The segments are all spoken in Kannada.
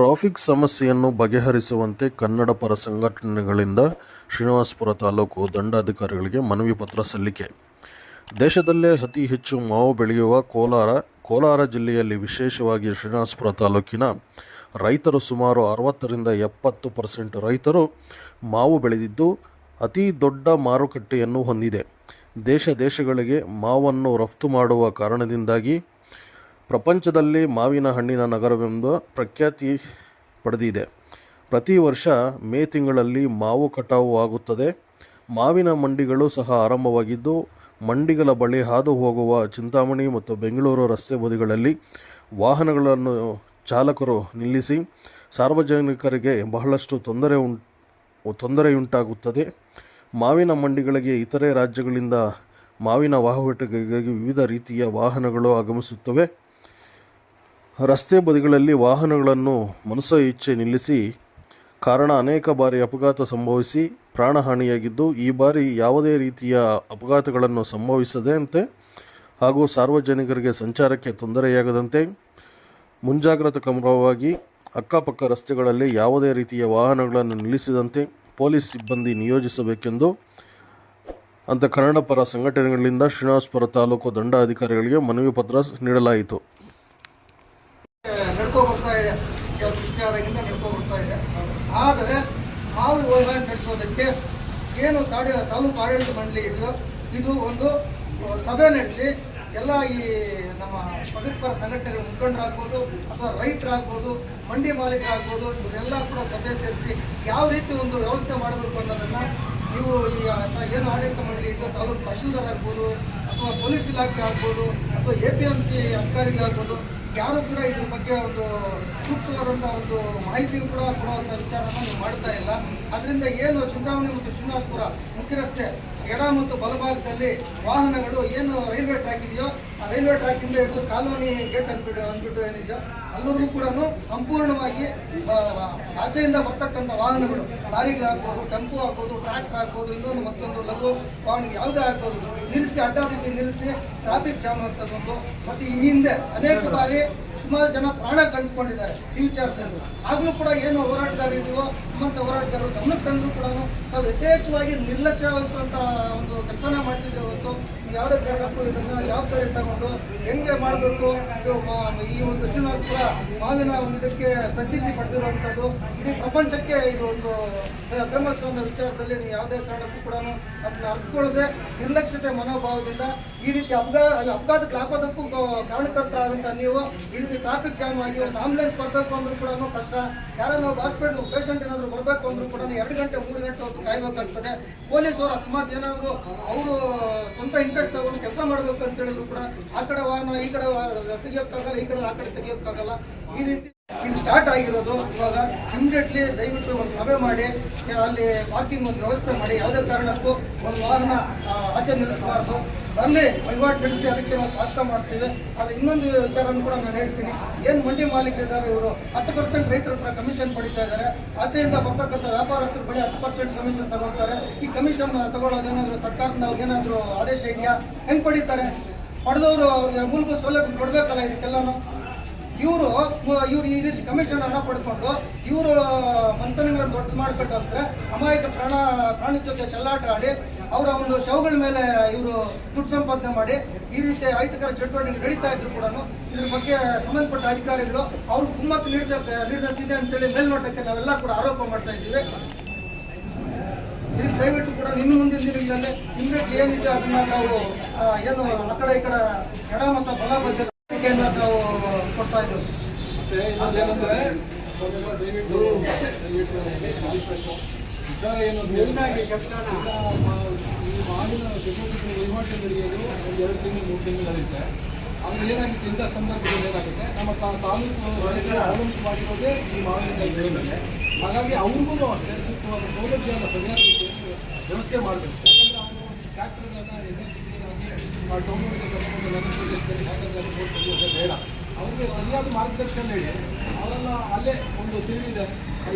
ಟ್ರಾಫಿಕ್ ಸಮಸ್ಯೆಯನ್ನು ಬಗೆಹರಿಸುವಂತೆ ಕನ್ನಡ ಪರ ಸಂಘಟನೆಗಳಿಂದ ಶ್ರೀನಿವಾಸಪುರ ತಾಲೂಕು ದಂಡಾಧಿಕಾರಿಗಳಿಗೆ ಮನವಿ ಪತ್ರ ಸಲ್ಲಿಕೆ. ದೇಶದಲ್ಲೇ ಅತಿ ಹೆಚ್ಚು ಮಾವು ಬೆಳೆಯುವ ಕೋಲಾರ ಕೋಲಾರ ಜಿಲ್ಲೆಯಲ್ಲಿ ವಿಶೇಷವಾಗಿ ಶ್ರೀನಿವಾಸಪುರ ತಾಲೂಕಿನ ರೈತರು ಸುಮಾರು ಅರವತ್ತರಿಂದ ಎಪ್ಪತ್ತು ಪರ್ಸೆಂಟ್ ರೈತರು ಮಾವು ಬೆಳೆದಿದ್ದು, ಅತಿ ದೊಡ್ಡ ಮಾರುಕಟ್ಟೆಯನ್ನು ಹೊಂದಿದೆ. ದೇಶ ದೇಶಗಳಿಗೆ ಮಾವನ್ನು ರಫ್ತು ಮಾಡುವ ಕಾರಣದಿಂದಾಗಿ ಪ್ರಪಂಚದಲ್ಲಿ ಮಾವಿನ ಹಣ್ಣಿನ ನಗರವೆಂದು ಪ್ರಖ್ಯಾತಿ ಪಡೆದಿದೆ. ಪ್ರತಿ ವರ್ಷ ಮೇ ತಿಂಗಳಲ್ಲಿ ಮಾವು ಕಟಾವು ಆಗುತ್ತದೆ. ಮಾವಿನ ಮಂಡಿಗಳು ಸಹ ಆರಂಭವಾಗಿದ್ದು, ಮಂಡಿಗಳ ಬಳಿ ಹಾದು ಹೋಗುವ ಚಿಂತಾಮಣಿ ಮತ್ತು ಬೆಂಗಳೂರು ರಸ್ತೆ ಬದಿಗಳಲ್ಲಿ ವಾಹನಗಳನ್ನು ಚಾಲಕರು ನಿಲ್ಲಿಸಿ ಸಾರ್ವಜನಿಕರಿಗೆ ಬಹಳಷ್ಟು ತೊಂದರೆ ಉಂ, ತೊಂದರೆಯುಂಟಾಗುತ್ತದೆ. ಮಾವಿನ ಮಂಡಿಗಳಿಗೆ ಇತರೆ ರಾಜ್ಯಗಳಿಂದ ಮಾವಿನ ಮಾರುಕಟ್ಟೆಗಾಗಿ ವಿವಿಧ ರೀತಿಯ ವಾಹನಗಳು ಆಗಮಿಸುತ್ತವೆ. ರಸ್ತೆ ಬದಿಗಳಲ್ಲಿ ವಾಹನಗಳನ್ನು ಮನಸ ಇಚ್ಛೆ ನಿಲ್ಲಿಸಿ, ಕಾರಣ ಅನೇಕ ಬಾರಿ ಅಪಘಾತ ಸಂಭವಿಸಿ ಪ್ರಾಣಹಾನಿಯಾಗಿದ್ದು ಈ ಬಾರಿ ಯಾವುದೇ ರೀತಿಯ ಅಪಘಾತಗಳನ್ನು ಸಂಭವಿಸದಂತೆ ಹಾಗೂ ಸಾರ್ವಜನಿಕರಿಗೆ ಸಂಚಾರಕ್ಕೆ ತೊಂದರೆಯಾಗದಂತೆ ಮುಂಜಾಗ್ರತಾ ಕ್ರಮವಾಗಿ ಅಕ್ಕಪಕ್ಕ ರಸ್ತೆಗಳಲ್ಲಿ ಯಾವುದೇ ರೀತಿಯ ವಾಹನಗಳನ್ನು ನಿಲ್ಲಿಸದಂತೆ ಪೊಲೀಸ್ ಸಿಬ್ಬಂದಿ ನಿಯೋಜಿಸಬೇಕೆಂದು ಅಂತ ಕನ್ನಡಪರ ಸಂಘಟನೆಗಳಿಂದ ಶ್ರೀನಿವಾಸಪುರ ತಾಲೂಕು ದಂಡಾಧಿಕಾರಿಗಳಿಗೆ ಮನವಿ ಪತ್ರ ನೀಡಲಾಯಿತು. ನಡ್ಕೊ ಬರ್ತಾ ಇದೆ. ಯಾವ ಸೃಷ್ಟಿ ಆದಾಗಿಂದ ನಡ್ಕೊ ಬರ್ತಾ ಇದೆ. ಆದರೆ ನಾವು ವಹಿವಾಟು ನಡೆಸೋದಕ್ಕೆ ಏನು ತಾಡಿ, ತಾಲೂಕು ಆಡಳಿತ ಮಂಡಳಿ ಇದೆಯೋ, ಇದು ಒಂದು ಸಭೆ ನಡೆಸಿ ಎಲ್ಲ ಈ ನಮ್ಮ ಪ್ರಗತಿಪರ ಸಂಘಟನೆಗಳ ಮುಖಂಡರಾಗ್ಬೋದು ಅಥವಾ ರೈತರಾಗ್ಬೋದು, ಮಂಡಿ ಮಾಲೀಕರಾಗ್ಬೋದು, ಇವರೆಲ್ಲ ಕೂಡ ಸಭೆ ಸೇರಿಸಿ ಯಾವ ರೀತಿ ಒಂದು ವ್ಯವಸ್ಥೆ ಮಾಡಬೇಕು ಅನ್ನೋದನ್ನ ನೀವು ಈ ಏನು ಆಡಳಿತ ಮಂಡಳಿ ಇದೆಯೋ, ತಾಲೂಕು ತಹಶೀಲ್ದಾರ್ ಆಗ್ಬೋದು ಅಥವಾ ಪೊಲೀಸ್ ಇಲಾಖೆ ಆಗ್ಬೋದು ಅಥವಾ ಎ ಪಿ ಎಂ ಸಿ ಅಧಿಕಾರಿಗಳಾಗ್ಬೋದು ಯಾರು ಕೂಡ ಇದ್ರ ಬಗ್ಗೆ ಒಂದು ಸೂಕ್ತವಾದಂಥ ಒಂದು ಮಾಹಿತಿ ಕೂಡ ಕೊಡುವಂಥ ವಿಚಾರನ ನೀವು ಮಾಡ್ತಾ ಇಲ್ಲ. ಅದರಿಂದ ಏನು ಚಿಂತಾಮಣಿ ಮತ್ತು ಶ್ರೀನಿವಾಸಪುರ ಮುಖ್ಯ ರಸ್ತೆ ಎಡ ಮತ್ತು ಬಲಭಾಗದಲ್ಲಿ ವಾಹನಗಳು, ಏನು ರೈಲ್ವೆ ಟ್ರ್ಯಾಕ್ ಇದೆಯೋ, ಆ ರೈಲ್ವೆ ಟ್ರ್ಯಾಕಿಂದ ಹಿಡಿದು ಕಾಲೋನಿ ಗೇಟ್ ಅಂದ್ಬಿಟ್ಟು ಅಂದ್ಬಿಟ್ಟು ಏನಿದೆಯೋ ಅಲ್ಲರಿಗೂ ಕೂಡ ಸಂಪೂರ್ಣವಾಗಿ ಆಚೆಯಿಂದ ಬರ್ತಕ್ಕಂಥ ವಾಹನಗಳು ಲಾರಿಗಳಾಗ್ಬೋದು ಟೆಂಪೋ ಆಗ್ಬೋದು, ಟ್ರ್ಯಾಕ್ಟರ್ ಹಾಕ್ಬೋದು ಇನ್ನೊಂದು ಮತ್ತೊಂದು ಲಘು ವಾಹನ ಯಾವುದೇ ಆಗ್ಬೋದು, ನಿಲ್ಲಿಸಿ, ಅಡ್ಡಾದಿಕ್ಕಿ ನಿಲ್ಲಿಸಿ ಟ್ರಾಫಿಕ್ ಜಾಮ್ ಆಗ್ತದೊಂದು ಮತ್ತು ಈ ಹಿಂದೆ ಅನೇಕ ಬಾರಿ ಸುಮಾರು ಜನ ಪ್ರಾಣ ಕಳೆದುಕೊಂಡಿದ್ದಾರೆ ಈ ವಿಚಾರದಲ್ಲಿ. ಆಗಲೂ ಕೂಡ ಏನು ಹೋರಾಟಗಾರ ಇದೆಯೋ, ನಮ್ಮಂಥ ಹೋರಾಟಗಾರರು ಗಮನಕ್ಕೆ ತಂದರೂ ಕೂಡ ನಾವು ಯಥೇಚ್ಛವಾಗಿ ನಿರ್ಲಕ್ಷ್ಯ ವಹಿಸುವಂತಹ ಒಂದು ಯಾವುದೇ ಕಾರಣಕ್ಕೂ ಇದನ್ನ ಜವಾಬ್ದಾರಿ ತಗೊಂಡು ಹೆಂಗೆ ಮಾಡಬೇಕು? ಇದು ಈ ಒಂದು ಶ್ರೀನಿವಾಸಪುರ ಮಾವಿನ ಒಂದು ಇದಕ್ಕೆ ಪ್ರಸಿದ್ಧಿ ಪಡೆದಿರುವಂಥದ್ದು. ಇಡೀ ಪ್ರಪಂಚಕ್ಕೆ ಇದು ಒಂದು ಫೇಮಸ್ ಅನ್ನೋ ವಿಚಾರದಲ್ಲಿ ನೀವು ಯಾವುದೇ ಕಾರಣಕ್ಕೂ ಕೂಡ ಅದನ್ನ ಅರ್ಥಕೊಳ್ಳದೆ ನಿರ್ಲಕ್ಷ್ಯತೆ ಮನೋಭಾವದಿಂದ ಈ ರೀತಿ ಅಪಘಾತ ಅಪಘಾತಕ್ಕೆ ಕಾರಣಕರ್ತ ಆದಂತ ನೀವು ಈ ರೀತಿ ಟ್ರಾಫಿಕ್ ಜಾಮ್ ಆಗಿ ಒಂದು ಆಂಬುಲೆನ್ಸ್ ಬರಬೇಕು ಅಂದ್ರೂ ಕೂಡ ಕಷ್ಟ. ಯಾರನ್ನ ನಾವು ಹಾಸ್ಪಿಟಲ್ ಪೇಷಂಟ್ ಏನಾದರೂ ಬರಬೇಕು ಅಂದ್ರೂ ಕೂಡ ಎರಡು ಗಂಟೆ, ಮೂರು ಗಂಟೆ ಹೊತ್ತು ಪೊಲೀಸ್ ಪೊಲೀಸರು ಅಕಸ್ಮಾತ್ ಏನಾದರೂ ಅವರು ಸ್ವಂತ ಇಂಟ್ರೆಸ್ಟ್ ತಗೊಂಡು ಕೆಲಸ ಮಾಡಬೇಕು ಅಂತ ಹೇಳಿದ್ರು ಕೂಡ ಆ ಕಡೆ ವಾಹನ, ಈ ಕಡೆ ತೆಗಿಯೋಕ್ಕಾಗಲ್ಲ, ಈ ಕಡೆ ಆ ಕಡೆ ತೆಗಿಯೋಕ್ಕಾಗಲ್ಲ. ಈ ರೀತಿ ಇದು ಸ್ಟಾರ್ಟ್ ಆಗಿರೋದು. ಇವಾಗ ಇಮಿಡಿಯೇಟ್ಲಿ ದಯವಿಟ್ಟು ಒಂದು ಸಭೆ ಮಾಡಿ, ಅಲ್ಲಿ ಪಾರ್ಕಿಂಗ್ ಒಂದು ವ್ಯವಸ್ಥೆ ಮಾಡಿ. ಯಾವುದೇ ಕಾರಣಕ್ಕೂ ಒಂದು ವಾಹನ ಆಚೆ ನಿಲ್ಲಿಸಬಾರ್ದು. ಅಲ್ಲಿ ವಹಿವಾಟು ಬೆಳೆಸಿ ಅದಕ್ಕೆ ನಾವು ಸ್ವಾಗತ ಮಾಡ್ತೀವಿ. ಅಲ್ಲಿ ಇನ್ನೊಂದು ವಿಚಾರನೂ ಕೂಡ ನಾನು ಹೇಳ್ತೀನಿ. ಏನು ಮಂಡಿ ಮಾಲೀಕರಿದ್ದಾರೆ ಇವರು? ಹತ್ತು ಪರ್ಸೆಂಟ್ ರೈತರ ಹತ್ರ ಕಮಿಷನ್ ಪಡಿತಾ ಇದ್ದಾರೆ. ಆಚೆಯಿಂದ ಬರ್ತಕ್ಕಂಥ ವ್ಯಾಪಾರಸ್ಥರು ಬಳಿ ಹತ್ತು ಪರ್ಸೆಂಟ್ ಕಮಿಷನ್ ತಗೊಳ್ತಾರೆ. ಈ ಕಮಿಷನ್ ತಗೊಳ್ಳೋದೇನಾದ್ರು ಸರ್ಕಾರದಿಂದ ಏನಾದ್ರೂ ಆದೇಶ ಇದೆಯಾ? ಹೆಂಗ್ ಪಡಿತಾರೆ? ಪಡೆದವರು ಅವ್ರಿಗೆ ಮೂಲಭೂತ ಸೌಲಭ್ಯ ಕೊಡಬೇಕಲ್ಲ ಇದಕ್ಕೆಲ್ಲಾನು. ಇವರು ಇವರು ಈ ರೀತಿ ಕಮಿಷನ್ ಅನ್ನ ಪಡ್ಕೊಂಡು, ಇವರು ಮಂಥನಗಳನ್ನು ದೊಡ್ಡ ಮಾಡ್ಕೊಂಡ್ರೆ ಅಮಾಯಕ ಪ್ರಾಣ, ಪ್ರಾಣಿ ಜೊತೆ ಚೆಲ್ಲಾಟ ಆಡಿ, ಅವರ ಒಂದು ಶವಗಳ ಮೇಲೆ ಇವರು ದುಡ್ಡು ಸಂಪಾದನೆ ಮಾಡಿ, ಈ ರೀತಿ ಅಹಿತಕರ ಚಟುವಟಿಕೆ ನಡೀತಾ ಇದ್ರು ಕೂಡ ಇದ್ರ ಬಗ್ಗೆ ಸಂಬಂಧಪಟ್ಟ ಅಧಿಕಾರಿಗಳು ಅವ್ರ ಕುಮ್ಮಕ್ಕು ನೀಡಿದ ನೀಡಿದಂತಿದೆ ಅಂತೇಳಿ ಮೇಲ್ನೋಟಕ್ಕೆ ನಾವೆಲ್ಲ ಕೂಡ ಆರೋಪ ಮಾಡ್ತಾ ಇದ್ದೀವಿ. ಇದಕ್ಕೆ ದಯವಿಟ್ಟು ಕೂಡ ನಿಮ್ಮ ಮುಂದಿನ ದಿನಗಳಲ್ಲಿ ಹಿಂದಕ್ಕೆ ಏನಿದೆ ಅದನ್ನ ನಾವು ಏನು ಆ ಕಡೆ ಈ ಕಡೆ ಎಡ ಮತ್ತು ಬಲ ಬಗ್ಗೆ ಹೇಳಿಕೆಯನ್ನ ನಾವು ಕೊಡ್ತಾ ಇದ್ದೇವೆ ಇನ್ನೊಂದೇನಂದ್ರೆ ಸ್ವಲ್ಪ ದಯವಿಟ್ಟು. ವಿಚಾರ ಏನು ಈ ಮಾವಿನ ಚಟುವಟಿಕೆ ವಹಿವಾಟು ನಡೆಯೋದು ಒಂದು ಎರಡು ತಿಂಗಳು ಮೂರು ತಿಂಗಳು ನಡೆಯುತ್ತೆ ಅಲ್ಲಿ ಏನಾಗುತ್ತೆ? ಇಂಥ ಸಂದರ್ಭದಲ್ಲಿ ಏನಾಗುತ್ತೆ? ನಮ್ಮ ತಾಲೂಕು ರೈತರ ಅವಲಂಬಿತವಾಗಿರೋದೇ ಈ ಬೆಳೆ ಹಾಗಾಗಿ ಅವ್ರಿಗೂ ಅಷ್ಟೇ ಸೂಕ್ತವಾದ ಸೌಲಭ್ಯವನ್ನು ಸರಿಯಾದ ವ್ಯವಸ್ಥೆ ಮಾಡಬೇಕು. ಯಾಕಂದರೆ ಅವನು ಟ್ರ್ಯಾಕ್ಟರ್ಗಳನ್ನ ಎಲೆಕ್ಟ್ರಿಕಲ್ ಬೇಡ ಅವರಿಗೆ ಸರಿಯಾದ ಮಾರ್ಗದರ್ಶನ ಹೇಳಿ ಅವರೆಲ್ಲ ಅಲ್ಲೇ ಒಂದು ತಿರುವಿದೆ.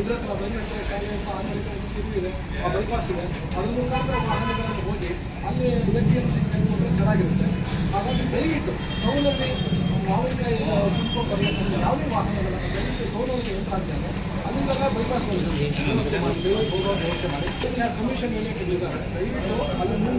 ಇದ್ರ ಹತ್ರ ಬೈನಟ್ಟೆ ಕಾಯಿ ಅಂತ ಆಮೇಲೆ ಒಂದು ತಿರುವಿದೆ. ಆ ಬೈಪಾಸ್ ಇದೆ. ಅದ್ರ ಮುಖಾಂತರ ವಾಹನಗಳನ್ನು ಹೋಗಿ ಅಲ್ಲಿ ಎಲೆಕ್ಟ್ರಿಯನ್ ಸಿಕ್ಸ್ ಹೋದ್ರೆ ಚೆನ್ನಾಗಿರುತ್ತೆ. ಹಾಗಾಗಿ ದಯವಿಟ್ಟು ಟೌನಲ್ಲಿ ಮಾವಿನಕಾಯಿ ತುಂಬ್ಕೊಂಡು ಬರಬೇಕಂದ್ರೆ ಯಾವುದೇ ವಾಹನಗಳನ್ನು ದಯವಿಟ್ಟು ಟೌನಲ್ಲಿ ಎಂತ ಸಾಧ್ಯ ಅಲ್ಲಿಂದ ಬೈಪಾಸ್ ವ್ಯವಸ್ಥೆ ಮಾಡಿ ಬೇರೆ ಹೋಗೋ ವ್ಯವಸ್ಥೆ ಮಾಡಿ ಕಮಿಷನ್ ಮೇಲೆ ದಯವಿಟ್ಟು ಅಲ್ಲಿ ಮೂರು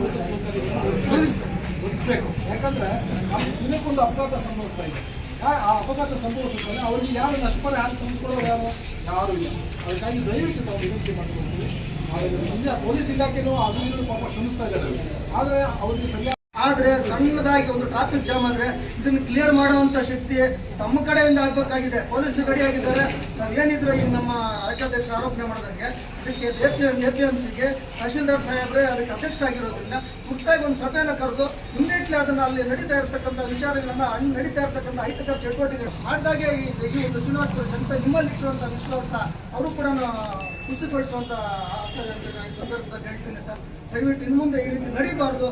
ಗೊತ್ತಬೇಕು ಯಾಕಂದ್ರೆ ಅಲ್ಲಿ ದಿನಕ್ಕೊಂದು ಅಪಘಾತ ಸಂಭವಿಸ್ತಾ ಇದೆ. ಆ ಅಪಘಾತ ಸಂಭವಿಸುತ್ತೆ ಅವರಿಗೆ ಯಾರು ನಷ್ಟಪರ ಯಾರು ತಂದುಕೊಳ್ಳೋರು ಯಾರು? ಯಾರು ಇಲ್ಲ. ಅದಕ್ಕಾಗಿ ದಯವಿಟ್ಟು ನಾವು ವಿನಂತಿ ಮಾಡ್ಕೊಳ್ತೀವಿ. ಆದರೆ ಮುಂದೆ ಪೊಲೀಸ್ ಇಲಾಖೆನೂ ಅದನ್ನು ಪಾಪ ಶ್ರಮಿಸ್ತಾ ಇದ್ದಾರೆ. ಆದರೆ ಅವರಿಗೆ ಸರಿಯಾದ ಆದ್ರೆ ಸಣ್ಣದಾಗಿ ಒಂದು ಟ್ರಾಫಿಕ್ ಜಾಮ್ ಆದ್ರೆ ಇದನ್ನು ಕ್ಲಿಯರ್ ಮಾಡುವಂತ ಶಕ್ತಿ ತಮ್ಮ ಕಡೆಯಿಂದ ಆಗ್ಬೇಕಾಗಿದೆ. ಪೊಲೀಸ್ ರೆಡಿ ಆಗಿದ್ದಾರೆ. ನಾವೇನಿದ್ರು ಈಗ ನಮ್ಮ ರಾಜ್ಯಾಧ್ಯಕ್ಷ ಆರೋಪಣೆ ಮಾಡಿದಂಗೆ ಇದಕ್ಕೆ A P M A P M ಸಿಗೆ ತಹಶೀಲ್ದಾರ್ ಸಾಹೇಬ್ರೆ ಅದಕ್ಕೆ ಅಧ್ಯಕ್ಷ ಆಗಿರೋದ್ರಿಂದ ಮುಕ್ತಾಗಿ ಒಂದು ಸಭೆಯನ್ನು ಕರೆದು ಇಮಿಡಿಯೇಟ್ಲಿ ಅದನ್ನ ಅಲ್ಲಿ ನಡೀತಾ ಇರ್ತಕ್ಕಂಥ ವಿಚಾರಗಳನ್ನು ಹಣ್ಣು ನಡೀತಾ ಇರ್ತಕ್ಕಂಥ ಅಹಿತಕರ ಚಟುವಟಿಕೆ ಮಾಡಿದಾಗೆ ಈ ಈ ಒಂದು ಶ್ರೀನಿವಾಸಪುರ ಜನತೆ ನಿಮ್ಮಲ್ಲಿ ಇಟ್ಟಿರುವಂಥ ವಿಶ್ವಾಸ ಅವರು ಕೂಡ ಖುಷಿಪಡಿಸುವಂತ ಆಗ್ತದೆ ಅಂತ ನಾನು ಸಂದರ್ಭದಲ್ಲಿ ಹೇಳ್ತೀನಿ ಸರ್. ದಯವಿಟ್ಟು ಇನ್ನು ಮುಂದೆ ಈ ರೀತಿ ನಡೀಬಾರ್ದು.